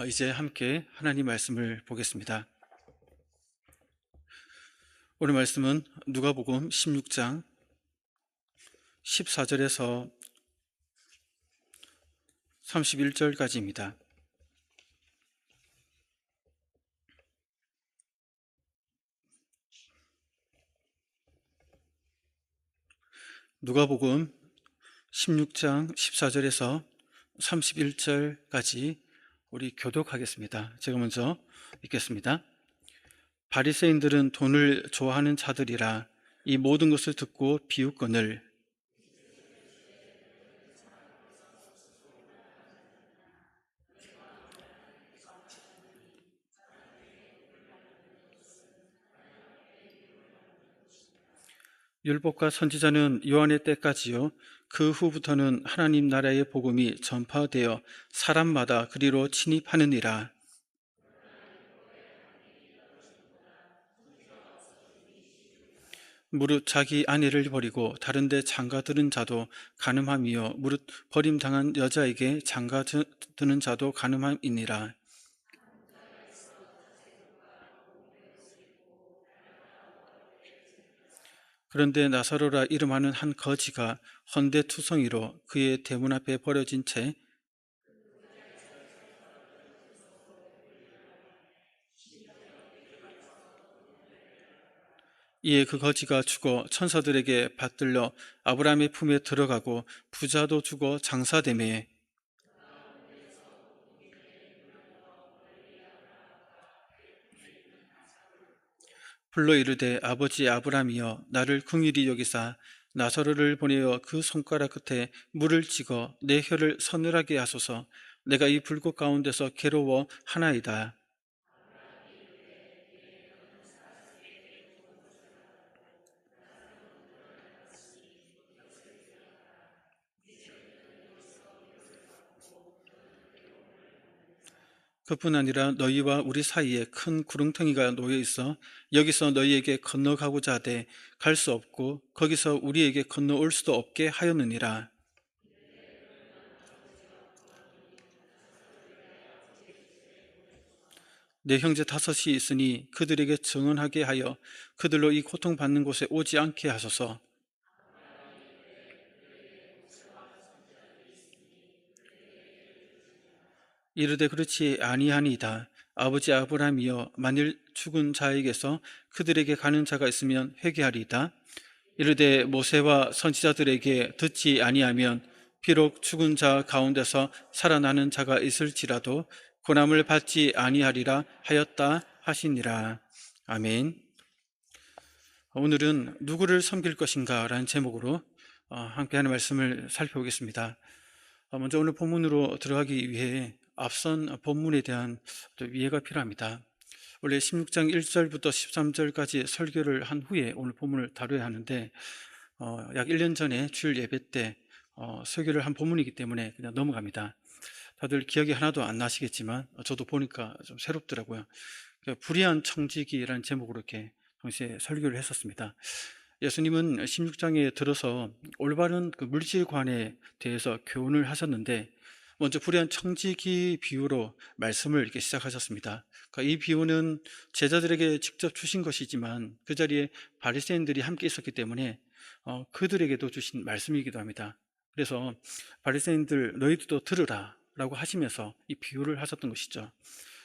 어, 이제 함께 하나님 말씀을 보겠습니다. 오늘 말씀은 누가복음 16장 14절에서 31절까지입니다. 누가복음 16장 14절에서 31절까지 우리 교독하겠습니다. 제가 먼저 읽겠습니다. 바리새인들은 돈을 좋아하는 자들이라 이 모든 것을 듣고 비웃거늘 율법과 선지자는 요한의 때까지요. 그 후부터는 하나님 나라의 복음이 전파되어 사람마다 그리로 침입하느니라. 무릇 자기 아내를 버리고 다른데 장가드는 자도 가늠함이요 무릇 버림당한 여자에게 장가드는 자도 가늠함이니라. 그런데 나사로라 이름하는 한 거지가 헌대투성이로 그의 대문 앞에 버려진 채 이에 그 거지가 죽어 천사들에게 받들려 아브라함의 품에 들어가고 부자도 죽어 장사되매 불러 이르되 아버지 아브라함이여 나를 궁일이 여기사 나사로를 보내어 그 손가락 끝에 물을 찍어 내 혀를 서늘하게 하소서 내가 이 불꽃 가운데서 괴로워 하나이다. 그뿐 아니라 너희와 우리 사이에 큰 구렁텅이가 놓여 있어 여기서 너희에게 건너가고자 하되 갈 수 없고 거기서 우리에게 건너올 수도 없게 하였느니라. 내 형제 다섯이 있으니 그들에게 증언하게 하여 그들로 이 고통받는 곳에 오지 않게 하소서. 이르되 그렇지 아니하니이다. 아버지 아브라함이여 만일 죽은 자에게서 그들에게 가는 자가 있으면 회개하리이다. 이르되 모세와 선지자들에게 듣지 아니하면 비록 죽은 자 가운데서 살아나는 자가 있을지라도 고난을 받지 아니하리라 하였다 하시니라. 아멘. 오늘은 누구를 섬길 것인가 라는 제목으로 어, 함께 하는 말씀을 살펴보겠습니다. 어, 먼저 오늘 본문으로 들어가기 위해 앞선 본문에 대한 또 이해가 필요합니다. 원래 16장 1절부터 13절까지 설교를 한 후에 오늘 본문을 다뤄야 하는데 어, 약 1년 전에 주일 예배 때 어, 설교를 한 본문이기 때문에 그냥 넘어갑니다. 다들 기억이 하나도 안 나시겠지만 어, 저도 보니까 좀 새롭더라고요. 그 불의한 청지기라는 제목으로 이렇게 동시에 설교를 했었습니다. 예수님은 16장에 들어서 올바른 그 물질관에 대해서 교훈을 하셨는데 먼저 불의한 청지기 비유로 말씀을 이렇게 시작하셨습니다. 그러니까 이 비유는 제자들에게 직접 주신 것이지만 그 자리에 바리새인들이 함께 있었기 때문에 어, 그들에게도 주신 말씀이기도 합니다. 그래서 바리새인들 너희들도 들으라라고 하시면서 이 비유를 하셨던 것이죠.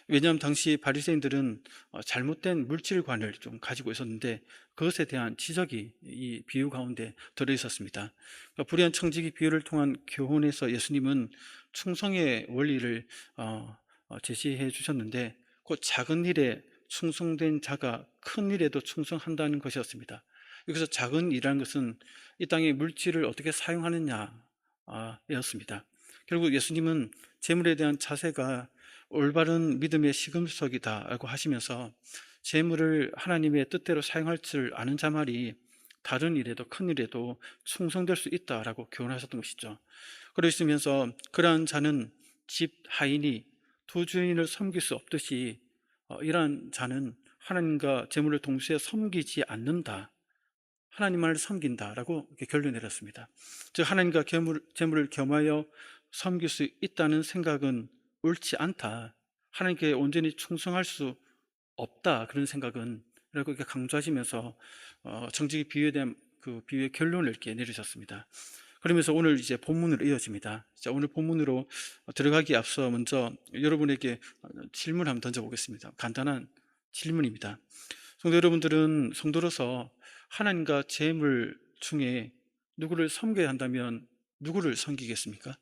왜냐하면 당시 바리새인들은 어, 잘못된 물질관을 좀 가지고 있었는데 그것에 대한 지적이 이 비유 가운데 들어 있었습니다. 그러니까 불의한 청지기 비유를 통한 교훈에서 예수님은 충성의 원리를 어, 어, 제시해 주셨는데 그 작은 일에 충성된 자가 큰 일에도 충성한다는 것이었습니다. 여기서 작은 일이라는 것은 이 땅의 물질을 어떻게 사용하느냐였습니다. 결국 예수님은 재물에 대한 자세가 올바른 믿음의 시금석이다라고 하시면서 재물을 하나님의 뜻대로 사용할 줄 아는 자말이 다른 일에도 큰 일에도 충성될 수 있다라고 교훈하셨던 것이죠. 그러시면서 그러한 자는 집 하인이 두 주인을 섬길 수 없듯이 어, 이러한 자는 하나님과 재물을 동시에 섬기지 않는다. 하나님만을 섬긴다라고 결론 내렸습니다. 즉 하나님과 재물, 재물을 겸하여 섬길 수 있다는 생각은 옳지 않다. 하나님께 온전히 충성할 수 없다 그런 생각은 라고 이렇게 강조하시면서 어, 정직의 비유에 대한 그 비유의 결론을 이렇게 내리셨습니다. 그러면서 오늘 이제 본문으로 이어집니다. 자, 오늘 본문으로 들어가기 앞서 먼저 여러분에게 질문 한번 던져보겠습니다. 간단한 질문입니다. 성도 여러분들은 성도로서 하나님과 재물 중에 누구를 섬겨야 한다면 누구를 섬기겠습니까?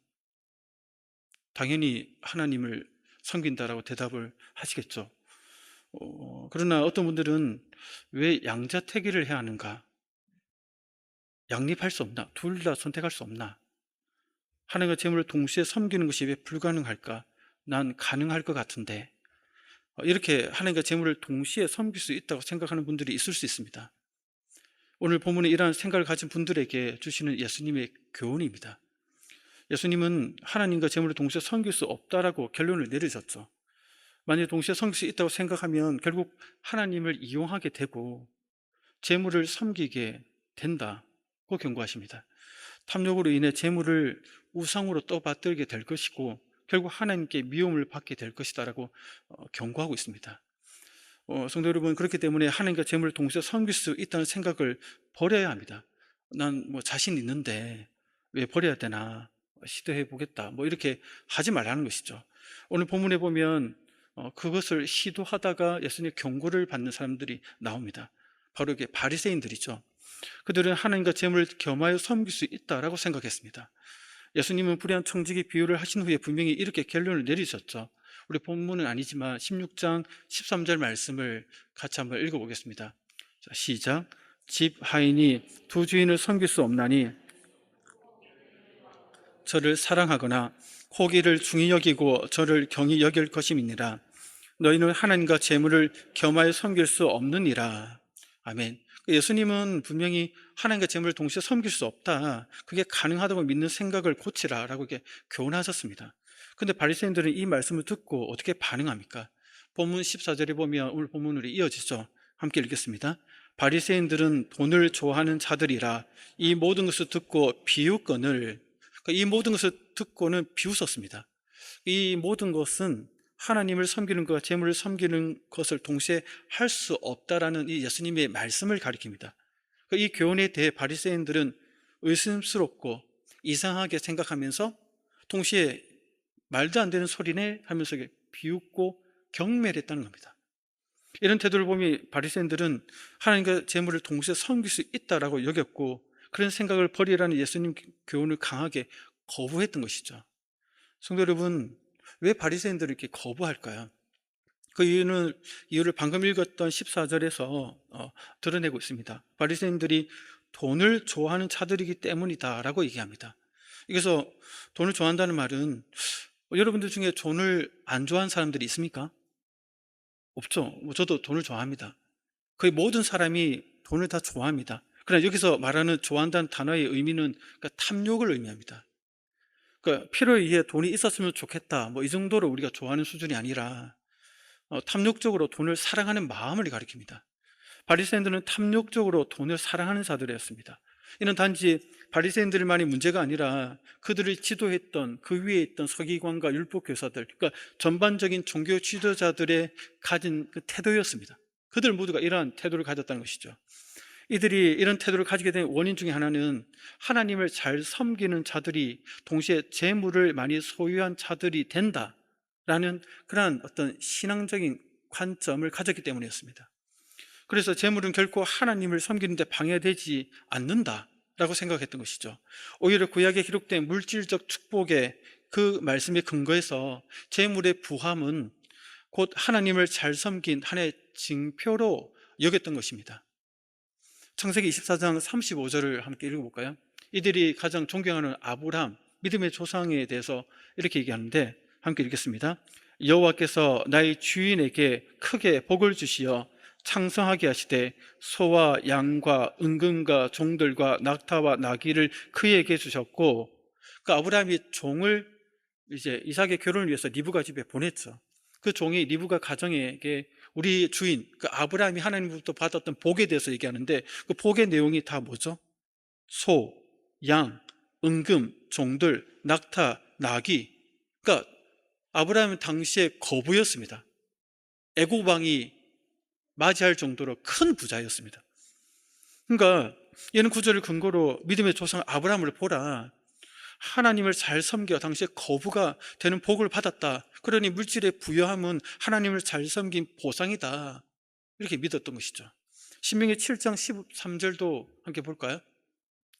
당연히 하나님을 섬긴다라고 대답을 하시겠죠. 어, 그러나 어떤 분들은 왜 양자택일을 해야 하는가? 양립할 수 없나? 둘 다 선택할 수 없나? 하나님과 재물을 동시에 섬기는 것이 왜 불가능할까? 난 가능할 것 같은데. 어, 이렇게 하나님과 재물을 동시에 섬길 수 있다고 생각하는 분들이 있을 수 있습니다. 오늘 본문에 이러한 생각을 가진 분들에게 주시는 예수님의 교훈입니다. 예수님은 하나님과 재물을 동시에 섬길 수 없다라고 결론을 내리셨죠. 만약 동시에 섬길 수 있다고 생각하면 결국 하나님을 이용하게 되고 재물을 섬기게 된다 고 경고하십니다. 탐욕으로 인해 재물을 우상으로 떠받들게 될 것이고 결국 하나님께 미움을 받게 될 것이다라고 어, 경고하고 있습니다. 어, 성도 여러분 그렇기 때문에 하나님과 재물을 동시에 섬길 수 있다는 생각을 버려야 합니다. 난 뭐 자신 있는데 왜 버려야 되나 시도해 보겠다. 뭐 이렇게 하지 말라는 것이죠. 오늘 본문에 보면 어, 그것을 시도하다가 예수님의 경고를 받는 사람들이 나옵니다. 바로 이게 바리새인들이죠. 그들은 하나님과 재물을 겸하여 섬길 수 있다라고 생각했습니다. 예수님은 불의한 청지기 비유를 하신 후에 분명히 이렇게 결론을 내리셨죠. 우리 본문은 아니지만 16장 13절 말씀을 같이 한번 읽어보겠습니다. 자, 시작. 집 하인이 두 주인을 섬길 수 없나니 저를 사랑하거나 호기를 중히 여기고 저를 경히 여길 것임이니라. 너희는 하나님과 재물을 겸하여 섬길 수 없느니라. 아멘. 예수님은 분명히 하나님과 재물을 동시에 섬길 수 없다. 그게 가능하다고 믿는 생각을 고치라라고 이렇게 교훈하셨습니다. 근데 바리새인들은 이 말씀을 듣고 어떻게 반응합니까? 본문 14절에 보면 오늘 본문으로 이어지죠. 함께 읽겠습니다. 바리새인들은 돈을 좋아하는 자들이라 이 모든 것을 듣고 비웃건을 그러니까 이 모든 것을 듣고는 비웃었습니다. 이 모든 것은 하나님을 섬기는 것과 재물을 섬기는 것을 동시에 할 수 없다라는 이 예수님의 말씀을 가리킵니다. 그러니까 이 교훈에 대해 바리새인들은 의심스럽고 이상하게 생각하면서 동시에 말도 안 되는 소리네 하면서 비웃고 경멸했다는 겁니다. 이런 태도를 보면 바리새인들은 하나님과 재물을 동시에 섬길 수 있다라고 여겼고 그런 생각을 버리라는 예수님 교훈을 강하게 거부했던 것이죠. 성도 여러분, 왜 바리새인들을 이렇게 거부할까요? 그 이유는 이유를 방금 읽었던 14절에서 어, 드러내고 있습니다. 바리새인들이 돈을 좋아하는 자들이기 때문이다라고 얘기합니다. 그래서 돈을 좋아한다는 말은 여러분들 중에 돈을 안 좋아하는 사람들이 있습니까? 없죠. 뭐 저도 돈을 좋아합니다. 거의 모든 사람이 돈을 다 좋아합니다. 그러나 여기서 말하는 좋아한다는 단어의 의미는 그러니까 탐욕을 의미합니다. 그러니까 필요에 의해 돈이 있었으면 좋겠다. 뭐 이 정도로 우리가 좋아하는 수준이 아니라 어, 탐욕적으로 돈을 사랑하는 마음을 가리킵니다. 바리새인들은 탐욕적으로 돈을 사랑하는 자들이었습니다. 이는 단지 바리새인들만이 문제가 아니라 그들을 지도했던 그 위에 있던 서기관과 율법 교사들, 그러니까 전반적인 종교 지도자들의 가진 그 태도였습니다. 그들 모두가 이러한 태도를 가졌다는 것이죠. 이들이 이런 태도를 가지게 된 원인 중에 하나는 하나님을 잘 섬기는 자들이 동시에 재물을 많이 소유한 자들이 된다라는 그러한 어떤 신앙적인 관점을 가졌기 때문이었습니다. 그래서 재물은 결코 하나님을 섬기는데 방해되지 않는다라고 생각했던 것이죠. 오히려 구약에 기록된 물질적 축복의 그 말씀에 근거해서 재물의 부함은 곧 하나님을 잘 섬긴 하나의 징표로 여겼던 것입니다. 창세기 24장 35절을 함께 읽어볼까요? 이들이 가장 존경하는 아브람, 믿음의 조상에 대해서 이렇게 얘기하는데 함께 읽겠습니다. 여호와께서 나의 주인에게 크게 복을 주시어 창성하게 하시되 소와 양과 은금과 종들과 낙타와 나귀를 그에게 주셨고 그 아브라함이 종을 이제 이삭의 결혼을 위해서 리브가 집에 보냈죠. 그 종이 리브가 가정에게 우리 주인 그 아브라함이 하나님부터 받았던 복에 대해서 얘기하는데 그 복의 내용이 다 뭐죠? 소, 양, 은금, 종들, 낙타, 나귀. 그러니까 아브라함은 당시에 거부였습니다. 애고방이 맞이할 정도로 큰 부자였습니다. 그러니까 이런 구절을 근거로 믿음의 조상 아브라함을 보라. 하나님을 잘 섬겨 당시에 거부가 되는 복을 받았다. 그러니 물질의 부여함은 하나님을 잘 섬긴 보상이다. 이렇게 믿었던 것이죠. 신명기 7장 13절도 함께 볼까요?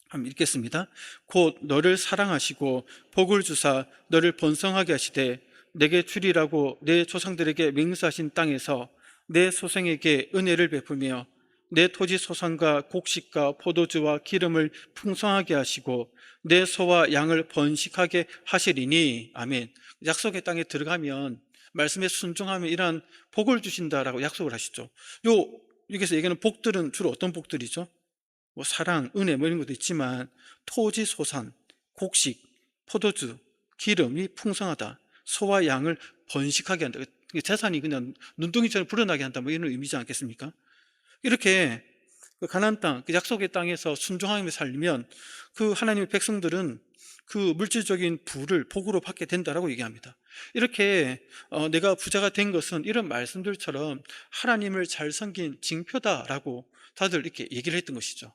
한번 읽겠습니다. 곧 너를 사랑하시고 복을 주사 너를 번성하게 하시되 내게 주리라고 내 조상들에게 맹세하신 땅에서 내 소생에게 은혜를 베푸며 내 토지 소산과 곡식과 포도주와 기름을 풍성하게 하시고 내 소와 양을 번식하게 하시리니 아멘. 약속의 땅에 들어가면 말씀에 순종하면 이러한 복을 주신다라고 약속을 하시죠. 요 여기서 얘기하는 복들은 주로 어떤 복들이죠? 뭐 사랑, 은혜 뭐 이런 것도 있지만 토지 소산, 곡식, 포도주, 기름이 풍성하다. 소와 양을 번식하게 한다. 재산이 그냥 눈덩이처럼 불어나게 한다. 뭐 이런 의미지 않겠습니까? 이렇게 그 가나안 땅, 그 약속의 땅에서 순종하며 살면 그 하나님의 백성들은 그 물질적인 부를 복으로 받게 된다라고 얘기합니다. 이렇게 어, 내가 부자가 된 것은 이런 말씀들처럼 하나님을 잘 섬긴 징표다라고 다들 이렇게 얘기를 했던 것이죠.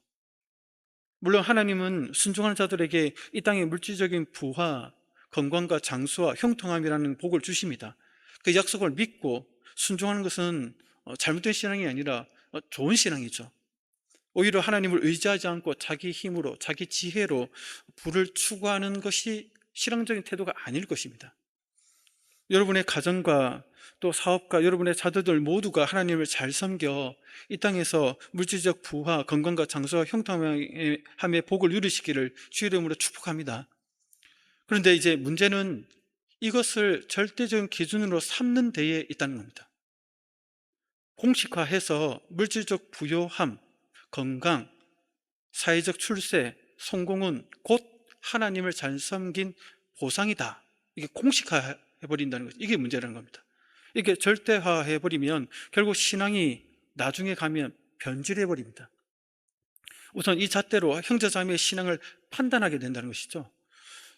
물론 하나님은 순종하는 자들에게 이 땅의 물질적인 부와 건강과 장수와 형통함이라는 복을 주십니다. 그 약속을 믿고 순종하는 것은 어, 잘못된 신앙이 아니라 어, 좋은 신앙이죠. 오히려 하나님을 의지하지 않고 자기 힘으로, 자기 지혜로 부를 추구하는 것이 신앙적인 태도가 아닐 것입니다. 여러분의 가정과 또 사업가, 여러분의 자녀들 모두가 하나님을 잘 섬겨 이 땅에서 물질적 부와 건강과 장수와 형통함의 복을 누리시기를 주 이름으로 축복합니다. 그런데 이제 문제는 이것을 절대적인 기준으로 삼는 데에 있다는 겁니다. 공식화해서 물질적 부요함, 건강, 사회적 출세, 성공은 곧 하나님을 잘 섬긴 보상이다. 이게 공식화해버린다는 거죠. 이게 문제라는 겁니다. 이게 절대화해버리면 결국 신앙이 나중에 가면 변질해버립니다. 우선 이 잣대로 형제자매의 신앙을 판단하게 된다는 것이죠.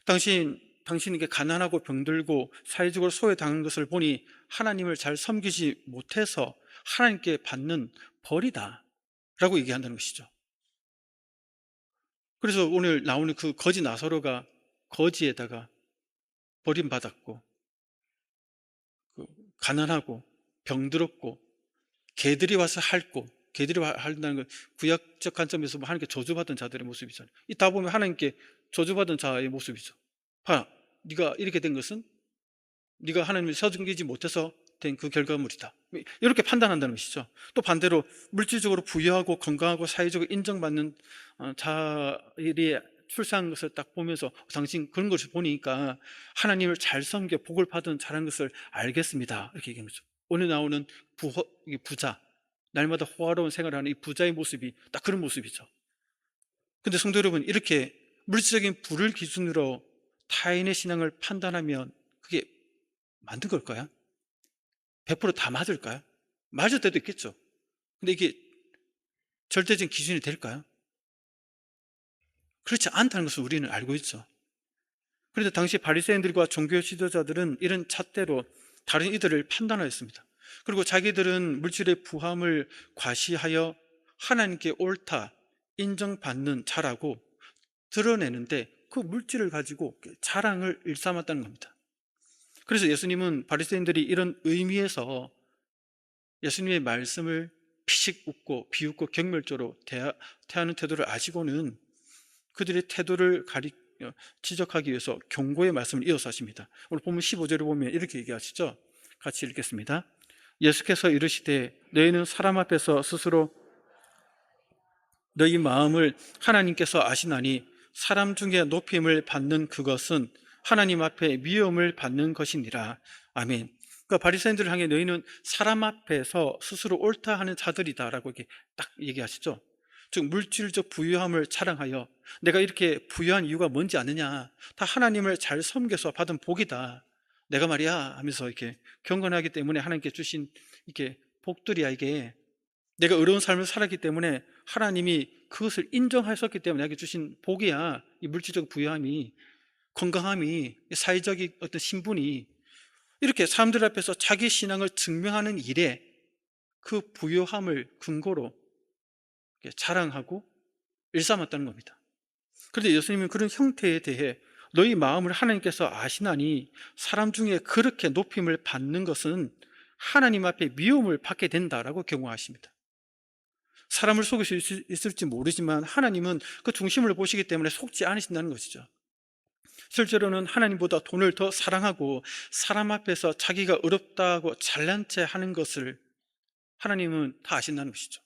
당신, 당신에게 가난하고 병들고 사회적으로 소외당한 것을 보니 하나님을 잘 섬기지 못해서 하나님께 받는 벌이다. 라고 얘기한다는 것이죠. 그래서 오늘 나오는 그 거지 나사로가 거지에다가 버림받았고, 그 가난하고, 병들었고, 개들이 와서 핥고, 개들이 핥는다는 건 구약적 관점에서 하나님께 저주받은 자들의 모습이잖아요. 이 다 보면 하나님께 저주받은 자의 모습이죠. 봐, 네가 이렇게 된 것은 네가 하나님을 서중기지 못해서 된 그 결과물이다. 이렇게 판단한다는 것이죠. 또 반대로 물질적으로 부유하고 건강하고 사회적으로 인정받는 어, 자들이 출산한 것을 딱 보면서 당신 그런 것을 보니까 하나님을 잘 섬겨 복을 받은 잘한 것을 알겠습니다. 이렇게 얘기하는 거죠. 오늘 나오는 부호, 부자, 날마다 호화로운 생활하는 이 부자의 모습이 딱 그런 모습이죠. 근데 성도 여러분, 이렇게 물질적인 부를 기준으로 타인의 신앙을 판단하면 그게 만든 걸까요? 100%다 맞을까요? 맞을 때도 있겠죠. 근데 이게 절대적인 기준이 될까요? 그렇지 않다는 것을 우리는 알고 있죠. 그런데 당시 바리새인들과 종교 지도자들은 이런 잣대로 다른 이들을 판단하였습니다. 그리고 자기들은 물질의 부함을 과시하여 하나님께 옳다 인정받는 자라고 드러내는데 그 물질을 가지고 자랑을 일삼았다는 겁니다. 그래서 예수님은 바리새인들이 이런 의미에서 예수님의 말씀을 피식 웃고 비웃고 경멸조로 대하는 태도를 아시고는 그들의 태도를 가리 지적하기 위해서 경고의 말씀을 이어서 하십니다. 오늘 보면 15절을 보면 이렇게 얘기하시죠. 같이 읽겠습니다. 예수께서 이르시되 너희는 사람 앞에서 스스로 너희 마음을 하나님께서 아시나니 사람 중에 높임을 받는 그것은 하나님 앞에 미움을 받는 것이니라. 아멘. 그러니까 바리새인들을 향해 너희는 사람 앞에서 스스로 옳다 하는 자들이다라고 이렇게 딱 얘기하시죠. 즉 물질적 부유함을 자랑하여 내가 이렇게 부유한 이유가 뭔지 아느냐? 다 하나님을 잘 섬겨서 받은 복이다. 내가 말이야 하면서 이렇게 경건하기 때문에 하나님께 주신 이렇게 복들이야 이게 내가 어려운 삶을 살았기 때문에 하나님이 그것을 인정하셨기 때문에 내게 주신 복이야 이 물질적 부유함이 건강함이 사회적인 어떤 신분이 이렇게 사람들 앞에서 자기 신앙을 증명하는 일에 그 부요함을 근거로 자랑하고 일삼았다는 겁니다. 그런데 예수님은 그런 형태에 대해 너희 마음을 하나님께서 아시나니 사람 중에 그렇게 높임을 받는 것은 하나님 앞에 미움을 받게 된다라고 경고하십니다. 사람을 속일 수 있- 있을지 모르지만 하나님은 그 중심을 보시기 때문에 속지 않으신다는 것이죠. 실제로는 하나님보다 돈을 더 사랑하고 사람 앞에서 자기가 어렵다고 잘난 체 하는 것을 하나님은 다 아신다는 것이죠.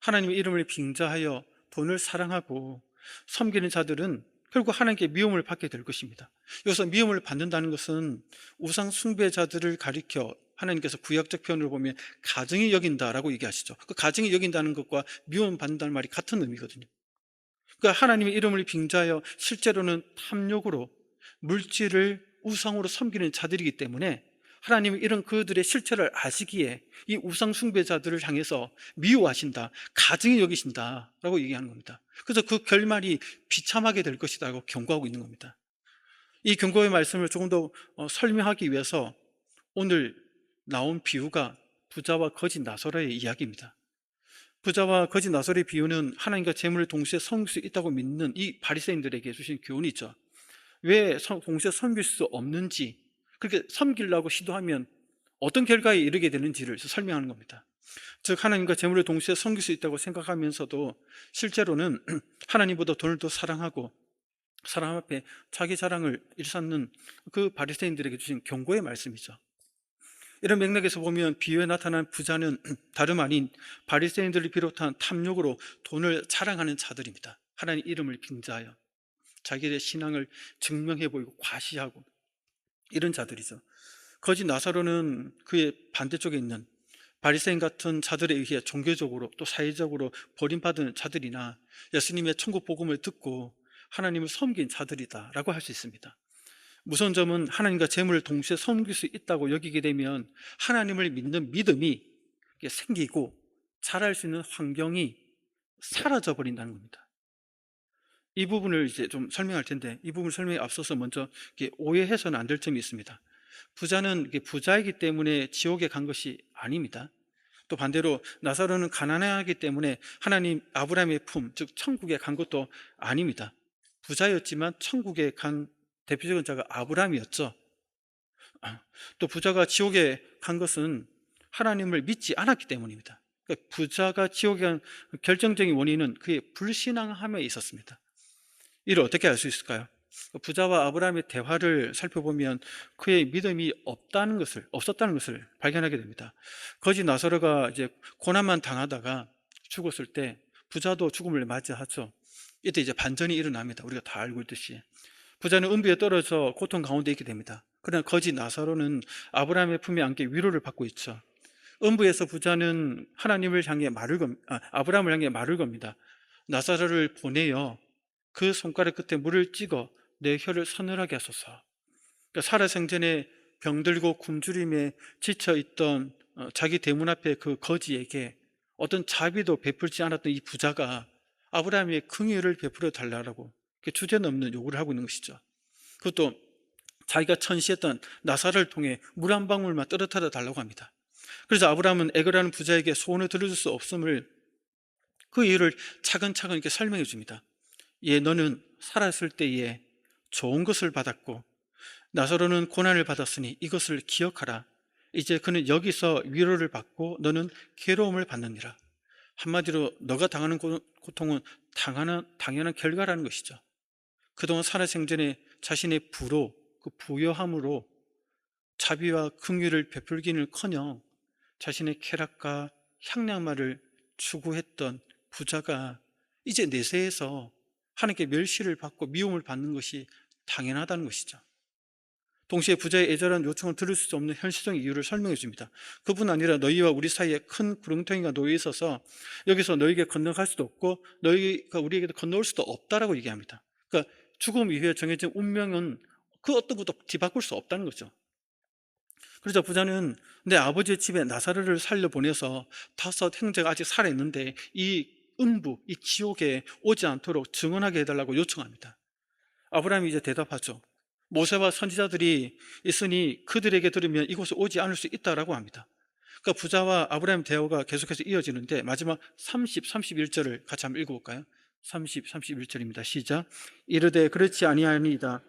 하나님의 이름을 빙자하여 돈을 사랑하고 섬기는 자들은 결국 하나님께 미움을 받게 될 것입니다. 여기서 미움을 받는다는 것은 우상 숭배자들을 가리켜 하나님께서 구약적 표현으로 보면 가정이 여긴다라고 얘기하시죠. 그 가정이 여긴다는 것과 미움 받는다는 말이 같은 의미거든요. 그러니까 하나님의 이름을 빙자하여 실제로는 탐욕으로 물질을 우상으로 섬기는 자들이기 때문에 하나님은 이런 그들의 실체를 아시기에 이 우상 숭배자들을 향해서 미워하신다, 가증히 여기신다라고 얘기하는 겁니다. 그래서 그 결말이 비참하게 될 것이다라고 경고하고 있는 겁니다. 이 경고의 말씀을 조금 더 어, 설명하기 위해서 오늘 나온 비유가 부자와 거짓 나서로의 이야기입니다. 부자와 거짓 나설의 비유는 하나님과 재물을 동시에 섬길 수 있다고 믿는 이 바리새인들에게 주신 교훈이 있죠. 왜 성- 동시에 섬길 수 없는지, 그렇게 섬기려고 시도하면 어떤 결과에 이르게 되는지를 설명하는 겁니다. 즉 하나님과 재물을 동시에 섬길 수 있다고 생각하면서도 실제로는 하나님보다 돈을 더 사랑하고 사람 앞에 자기 자랑을 일삼는 그 바리새인들에게 주신 경고의 말씀이죠. 이런 맥락에서 보면 비유에 나타난 부자는 다름 아닌 바리새인들을 비롯한 탐욕으로 돈을 자랑하는 자들입니다. 하나님 이름을 빙자하여 자기의 신앙을 증명해 보이고 과시하고 이런 자들이죠. 거짓 나사로는 그의 반대쪽에 있는 바리새인 같은 자들에 의해 종교적으로 또 사회적으로 버림받은 자들이나 예수님의 천국 복음을 듣고 하나님을 섬긴 자들이다라고 할 수 있습니다. 무서운 점은 하나님과 재물을 동시에 섬길 수 있다고 여기게 되면 하나님을 믿는 믿음이 생기고 자랄 수 있는 환경이 사라져 버린다는 겁니다. 이 부분을 이제 좀 설명할 텐데 이 부분 설명에 앞서서 먼저 오해해서는 안 될 점이 있습니다. 부자는 부자이기 때문에 지옥에 간 것이 아닙니다. 또 반대로 나사로는 가난하기 때문에 하나님 아브라함의 품, 즉 천국에 간 것도 아닙니다. 부자였지만 천국에 간 대표적인 자가 아브라함이었죠. 아, 또 부자가 지옥에 간 것은 하나님을 믿지 않았기 때문입니다. 그러니까 부자가 지옥에 간 결정적인 원인은 그의 불신앙함에 있었습니다. 이를 어떻게 알 수 있을까요? 부자와 아브라함의 대화를 살펴보면 그의 믿음이 없다는 것을 없었다는 것을 발견하게 됩니다. 거짓 나사로가 이제 고난만 당하다가 죽었을 때 부자도 죽음을 맞이하죠. 이때 이제 반전이 일어납니다. 우리가 다 알고 있듯이 부자는 은비에 떨어져 고통 가운데 있게 됩니다. 그러나 거짓 나사로는 아브라함의 품에 안겨 위로를 받고 있죠. 음부에서 부자는 하나님을 향해 말을 겁, 아, 아브라함을 향해 말을 겁니다. 나사로를 보내어 그 손가락 끝에 물을 찍어 내 혀를 서늘하게 하소서. 그러니까 살아생전에 병들고 굶주림에 지쳐 있던 어, 자기 대문 앞에 그 거지에게 어떤 자비도 베풀지 않았던 이 부자가 아브라함의 긍휼을 베풀어 달라고 주제넘는 요구를 하고 있는 것이죠. 그것도 자기가 천시했던 나사를 통해 물 한 방울만 떨어뜨려 달라고 합니다. 그래서 아브라함은 애거라는 부자에게 소원을 들어줄 수 없음을 그 이유를 차근차근 이렇게 설명해 줍니다. 예, 너는 살았을 때에 좋은 것을 받았고 나사로는 고난을 받았으니 이것을 기억하라. 이제 그는 여기서 위로를 받고 너는 괴로움을 받느니라. 한마디로 너가 당하는 고통은 당하는, 당연한 결과라는 것이죠. 그동안 살아생전에 자신의 부로 그 부여함으로 자비와 긍휼을 베풀기는커녕 자신의 쾌락과 향량만을 추구했던 부자가 이제 내세에서 하나님께 멸시를 받고 미움을 받는 것이 당연하다는 것이죠. 동시에 부자의 애절한 요청을 들을 수 없는 현실적인 이유를 설명해 줍니다. 그뿐 아니라 너희와 우리 사이에 큰 구렁텅이가 놓여 있어서 여기서 너희에게 건너갈 수도 없고 너희가 우리에게도 건너올 수도 없다라고 얘기합니다. 그러니까 죽음 이후에 정해진 운명은 그 어떤 것도 뒤바꿀 수 없다는 거죠. 그래서 부자는 내 아버지의 집에 나사르를 살려 보내서 다섯 형제가 아직 살아 있는데 이 음부, 이 지옥에 오지 않도록 증언하게 해달라고 요청합니다. 아브라함이 이제 대답하죠. 모세와 선지자들이 있으니 그들에게 들으면 이곳에 오지 않을 수 있다라고 합니다. 그러니까 부자와 아브라함 대화가 계속해서 이어지는데 마지막 30, 31절을 같이 한번 읽어볼까요? 30, 31절입니다. 시작. 이르되 그렇지 아니하니이다.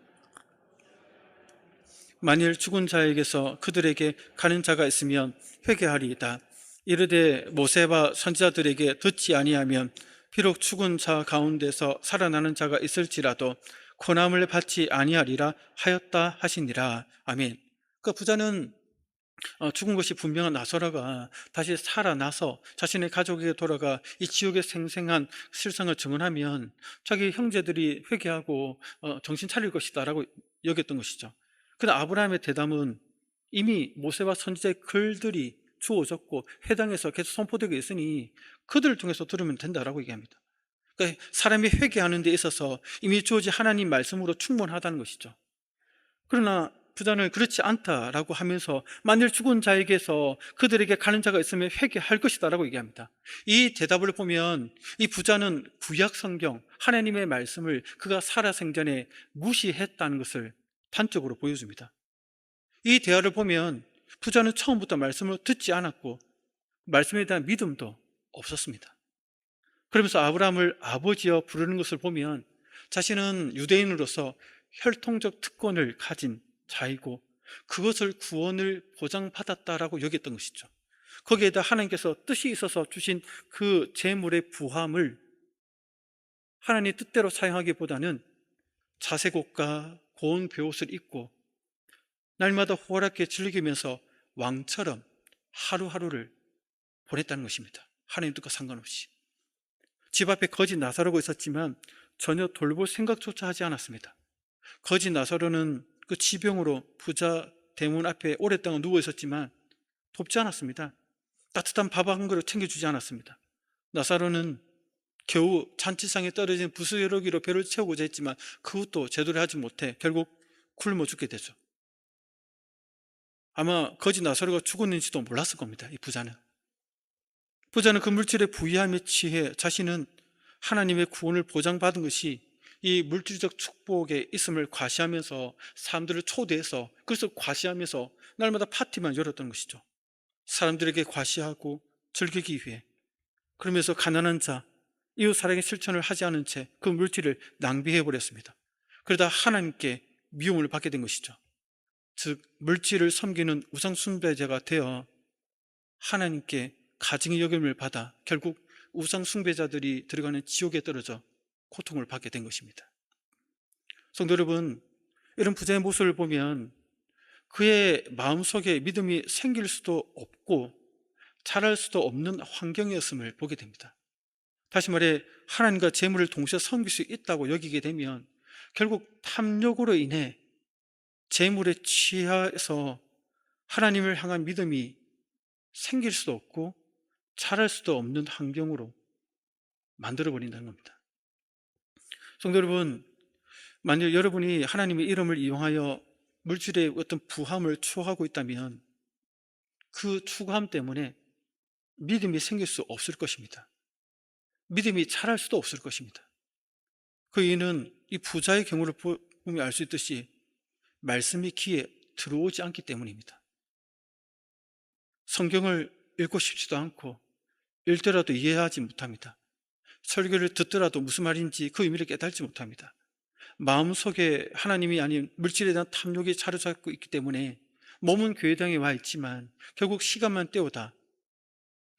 만일 죽은 자에게서 그들에게 가는 자가 있으면 회개하리이다. 이르되 모세와 선지자들에게 듣지 아니하면 비록 죽은 자 가운데서 살아나는 자가 있을지라도 고난을 받지 아니하리라 하였다 하시니라. 아멘. 그 부자는 어, 죽은 것이 분명한 나서라가 다시 살아나서 자신의 가족에게 돌아가 이 지옥의 생생한 실상을 증언하면 자기 형제들이 회개하고 어, 정신 차릴 것이다라고 여겼던 것이죠. 그러나 아브라함의 대담은 이미 모세와 선지자의 글들이 주어졌고 해당해서 계속 선포되고 있으니 그들을 통해서 들으면 된다라고 얘기합니다. 그러니까 사람이 회개하는 데 있어서 이미 주어진 하나님 말씀으로 충분하다는 것이죠. 그러나 부자는 그렇지 않다라고 하면서 만일 죽은 자에게서 그들에게 가는 자가 있으면 회개할 것이다라고 얘기합니다. 이 대답을 보면 이 부자는 구약 성경 하나님의 말씀을 그가 살아 생전에 무시했다는 것을 단적으로 보여줍니다. 이 대화를 보면 부자는 처음부터 말씀을 듣지 않았고 말씀에 대한 믿음도 없었습니다. 그러면서 아브라함을 아버지여 부르는 것을 보면 자신은 유대인으로서 혈통적 특권을 가진 자이고 그것을 구원을 보장받았다라고 여겼던 것이죠. 거기에다 하나님께서 뜻이 있어서 주신 그 재물의 부함을 하나님 뜻대로 사용하기보다는 자색옷과 고운 베옷을 입고 날마다 호락게 즐기면서 왕처럼 하루하루를 보냈다는 것입니다. 하나님 뜻과 상관없이. 집 앞에 거짓 나사로고 있었지만 전혀 돌볼 생각조차 하지 않았습니다. 거짓 나사로는 그 지병으로 부자 대문 앞에 오랫동안 누워 있었지만 돕지 않았습니다. 따뜻한 밥 한 그릇 챙겨주지 않았습니다. 나사로는 겨우 잔치상에 떨어진 부스러기로 배를 채우고자 했지만 그것도 제대로 하지 못해 결국 굶어 죽게 되죠. 아마 거짓 나사로가 죽었는지도 몰랐을 겁니다. 이 부자는. 부자는 그 물질의 부유함에 취해 자신은 하나님의 구원을 보장받은 것이 이 물질적 축복에 있음을 과시하면서 사람들을 초대해서 그래서 과시하면서 날마다 파티만 열었던 것이죠. 사람들에게 과시하고 즐기기 위해 그러면서 가난한 자, 이웃 사랑의 실천을 하지 않은 채 그 물질을 낭비해 버렸습니다. 그러다 하나님께 미움을 받게 된 것이죠. 즉 물질을 섬기는 우상 숭배자가 되어 하나님께 가증의 여김을 받아 결국 우상 숭배자들이 들어가는 지옥에 떨어져 고통을 받게 된 것입니다. 성도 여러분, 이런 부자의 모습을 보면 그의 마음속에 믿음이 생길 수도 없고 자랄 수도 없는 환경이었음을 보게 됩니다. 다시 말해 하나님과 재물을 동시에 섬길 수 있다고 여기게 되면 결국 탐욕으로 인해 재물에 취해서 하나님을 향한 믿음이 생길 수도 없고 자랄 수도 없는 환경으로 만들어 버린다는 겁니다. 성도 여러분, 만약 여러분이 하나님의 이름을 이용하여 물질의 어떤 부함을 추구하고 있다면 그 추구함 때문에 믿음이 생길 수 없을 것입니다. 믿음이 자랄 수도 없을 것입니다. 그 이유는 이 부자의 경우를 보면 알 수 있듯이 말씀이 귀에 들어오지 않기 때문입니다. 성경을 읽고 싶지도 않고 읽더라도 이해하지 못합니다. 설교를 듣더라도 무슨 말인지 그 의미를 깨달지 못합니다. 마음속에 하나님이 아닌 물질에 대한 탐욕이 차려잡고 있기 때문에 몸은 교회당에 와 있지만 결국 시간만 때우다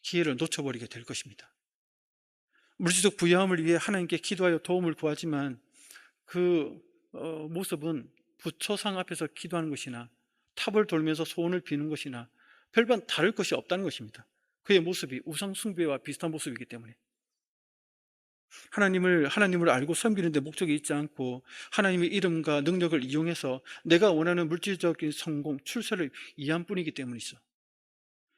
기회를 놓쳐버리게 될 것입니다. 물질적 부유함을 위해 하나님께 기도하여 도움을 구하지만 그 어, 모습은 부처상 앞에서 기도하는 것이나 탑을 돌면서 소원을 비는 것이나 별반 다를 것이 없다는 것입니다. 그의 모습이 우상 숭배와 비슷한 모습이기 때문에 하나님을 하나님을 알고 섬기는데 목적이 있지 않고 하나님의 이름과 능력을 이용해서 내가 원하는 물질적인 성공, 출세를 이해한 뿐이기 때문이죠.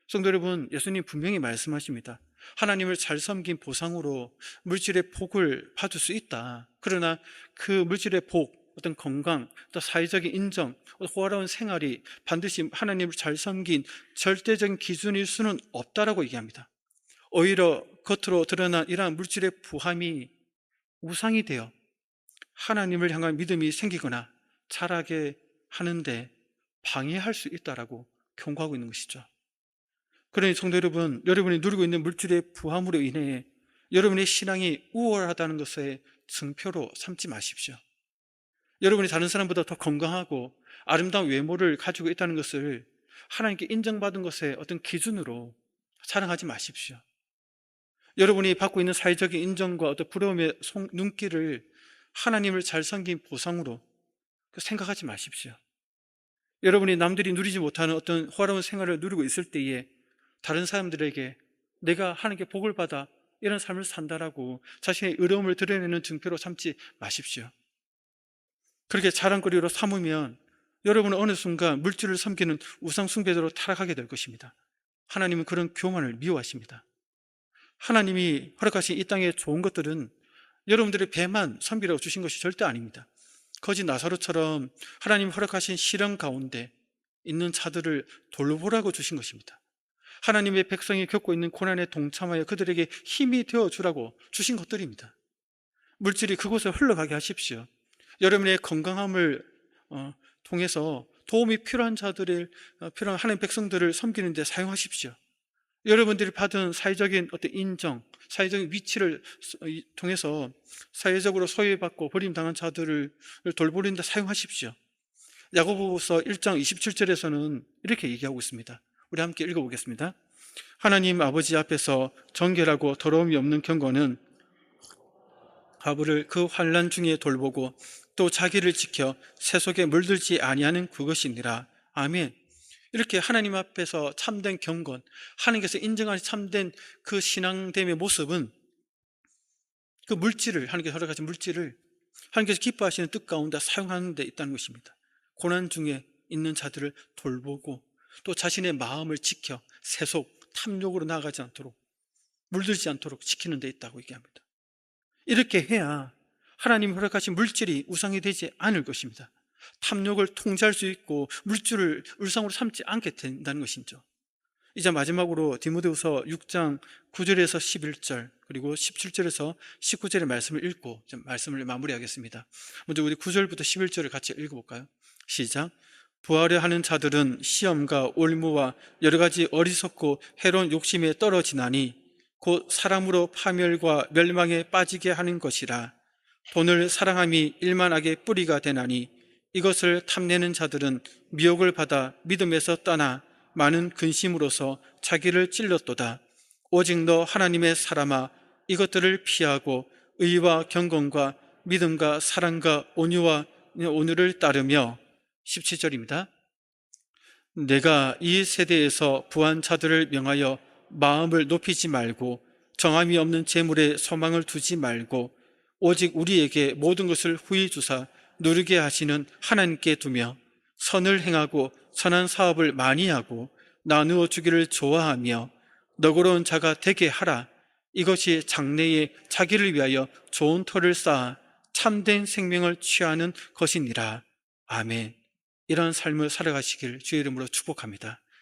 성도 여러분, 예수님 분명히 말씀하십니다. 하나님을 잘 섬긴 보상으로 물질의 복을 받을 수 있다. 그러나 그 물질의 복, 어떤 건강, 또 사회적인 인정, 호화로운 생활이 반드시 하나님을 잘 섬긴 절대적인 기준일 수는 없다라고 얘기합니다. 오히려 겉으로 드러난 이러한 물질의 부함이 우상이 되어 하나님을 향한 믿음이 생기거나 자라게 하는데 방해할 수 있다라고 경고하고 있는 것이죠. 그러니 성도 여러분, 여러분이 누리고 있는 물질의 부함으로 인해 여러분의 신앙이 우월하다는 것의 증표로 삼지 마십시오. 여러분이 다른 사람보다 더 건강하고 아름다운 외모를 가지고 있다는 것을 하나님께 인정받은 것의 어떤 기준으로 자랑하지 마십시오. 여러분이 받고 있는 사회적인 인정과 어떤 부러움의 송- 눈길을 하나님을 잘 섬긴 보상으로 생각하지 마십시오. 여러분이 남들이 누리지 못하는 어떤 호화로운 생활을 누리고 있을 때에 다른 사람들에게 내가 하나님께 복을 받아 이런 삶을 산다라고 자신의 의로움을 드러내는 증표로 삼지 마십시오. 그렇게 자랑거리로 삼으면 여러분은 어느 순간 물질을 섬기는 우상숭배자로 타락하게 될 것입니다. 하나님은 그런 교만을 미워하십니다. 하나님이 허락하신 이 땅의 좋은 것들은 여러분들의 배만 섬기라고 주신 것이 절대 아닙니다. 거짓 나사로처럼 하나님 허락하신 시련 가운데 있는 자들을 돌보라고 주신 것입니다. 하나님의 백성이 겪고 있는 고난에 동참하여 그들에게 힘이 되어 주라고 주신 것들입니다. 물질이 그곳에 흘러가게 하십시오. 여러분의 건강함을 어, 통해서 도움이 필요한 자들을 어, 필요한 하나님 백성들을 섬기는 데 사용하십시오. 여러분들이 받은 사회적인 어떤 인정, 사회적인 위치를 통해서 사회적으로 소외받고 버림당한 자들을 돌보는 데 사용하십시오. 야고보서 1장 27절에서는 이렇게 얘기하고 있습니다. 우리 함께 읽어보겠습니다. 하나님 아버지 앞에서 정결하고 더러움이 없는 경건은 가부를 그 환란 중에 돌보고 또 자기를 지켜 세속에 물들지 아니하는 그것이니라. 아멘. 이렇게 하나님 앞에서 참된 경건, 하나님께서 인정하신 참된 그 신앙됨의 모습은 그 물질을, 하나님께서 허락하신 물질을 하나님께서 기뻐하시는 뜻 가운데 사용하는 데 있다는 것입니다. 고난 중에 있는 자들을 돌보고 또 자신의 마음을 지켜 세속, 탐욕으로 나아가지 않도록 물들지 않도록 지키는 데 있다고 얘기합니다. 이렇게 해야 하나님 허락하신 물질이 우상이 되지 않을 것입니다. 탐욕을 통제할 수 있고 물질을 울상으로 삼지 않게 된다는 것이죠. 이제 마지막으로 디모데후서 6장 9절에서 11절 그리고 17절에서 19절의 말씀을 읽고 좀 말씀을 마무리하겠습니다. 먼저 우리 9절부터 11절을 같이 읽어볼까요? 시작. 부하려 하는 자들은 시험과 올무와 여러 가지 어리석고 해로운 욕심에 떨어지나니 곧 사람으로 파멸과 멸망에 빠지게 하는 것이라 돈을 사랑함이 일만하게 뿌리가 되나니 이것을 탐내는 자들은 미혹을 받아 믿음에서 떠나 많은 근심으로서 자기를 찔렀도다. 오직 너 하나님의 사람아 이것들을 피하고 의와 경건과 믿음과 사랑과 온유와 온유를 따르며 17절입니다. 내가 이 세대에서 부한 자들을 명하여 마음을 높이지 말고 정함이 없는 재물에 소망을 두지 말고 오직 우리에게 모든 것을 후히 주사 누리게 하시는 하나님께 두며 선을 행하고 선한 사업을 많이 하고 나누어 주기를 좋아하며 너그러운 자가 되게 하라. 이것이 장래에 자기를 위하여 좋은 터를 쌓아 참된 생명을 취하는 것이니라. 아멘. 이런 삶을 살아가시길 주의 이름으로 축복합니다.